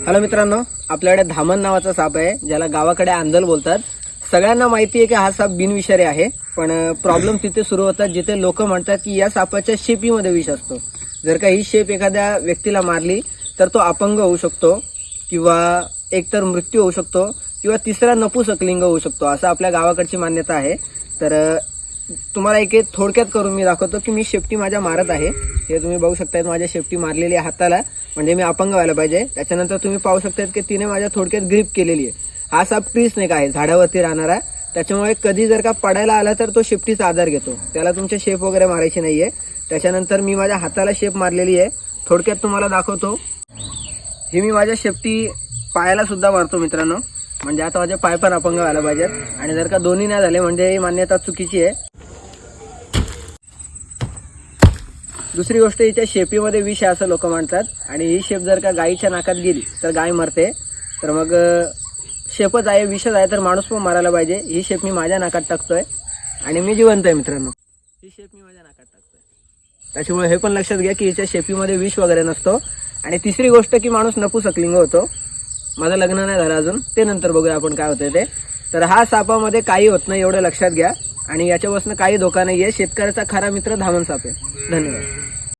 Hello मित्रांनो आपल्याकडे धामण नावाचा साप आहे ज्याला गावाकडे आंदल बोलतात. सगळ्यांना माहिती आहे की हा साप बिनविषारी आहे पण प्रॉब्लेम तिथे सुरू होतात जिथे लोक म्हणतात की या सापाच्या शेपीमध्ये विष असतो. जर का ही शेप एखाद्या व्यक्तीला मारली तर तो अपंग होऊ शकतो किंवा एकतर मृत्यू होऊ शकतो किंवा तिसरा नपुसकलिंग होऊ शकतो असं आपल्या गावाकडची मान्यता आहे. तर तुम्हाला एक एक थोडक्यात करून मी दाखवतो की मी शेपटी माझ्या मारत आहे. हे तुम्ही बघू शकतायत माझ्या शेपटी मारलेली हाताला. म्हणजे मी अपंग व्हायला पाहिजे. त्याच्यानंतर तुम्ही पाहू शकतात की तिने माझ्या थोडक्यात ग्रीप केलेली आहे. हा साप ट्री स्नेक आहे? झाडावरती राहणारा त्याच्यामुळे कधी जर का पडायला आला तर तो शेपटीचा आधार घेतो. त्याला तुमचे शेप वगैरे मारायची नाहीये. त्याच्यानंतर मी माझ्या हाताला शेप मारलेली आहे. थोडक्यात तुम्हाला दाखवतो. ही मी माझ्या शेपटी पायाला सुद्धा मारतो मित्रांनो. म्हणजे आता माझे पाय पण अपंग व्हायला पाहिजेत. आणि जर का दोन्ही नाही झाले म्हणजे ही मान्यता चुकीची आहे. दुसरी गोष्ट हिच्या शेपीमध्ये विष आहे असं लोक म्हणतात. आणि ही शेप जर का गायीच्या नाकात गेली तर गाय मरते. तर मग शेपच आहे विषच आहे तर माणूस पण मारायला पाहिजे. ही शेप मी माझ्या नाकात टाकतोय. आणि मी जिवंत आहे मित्रांनो. ही शेप मी माझ्या नाकात टाकतोय. त्याच्यामुळे हे पण लक्षात घ्या की हिच्या शेपीमध्ये विष वगैरे नसतो. आणि तिसरी गोष्ट की माणूस नपुसकलिंग होतो. माझं लग्न नाही झालं अजून. ते नंतर बघूया आपण काय होतंय ते. तर हा सापामध्ये काही होत नाही एवढं लक्षात घ्या. आणि याच्यापासून काही धोका नाहीये. शेतकऱ्याचा खरा मित्र धामण साप आहे. धन्यवाद.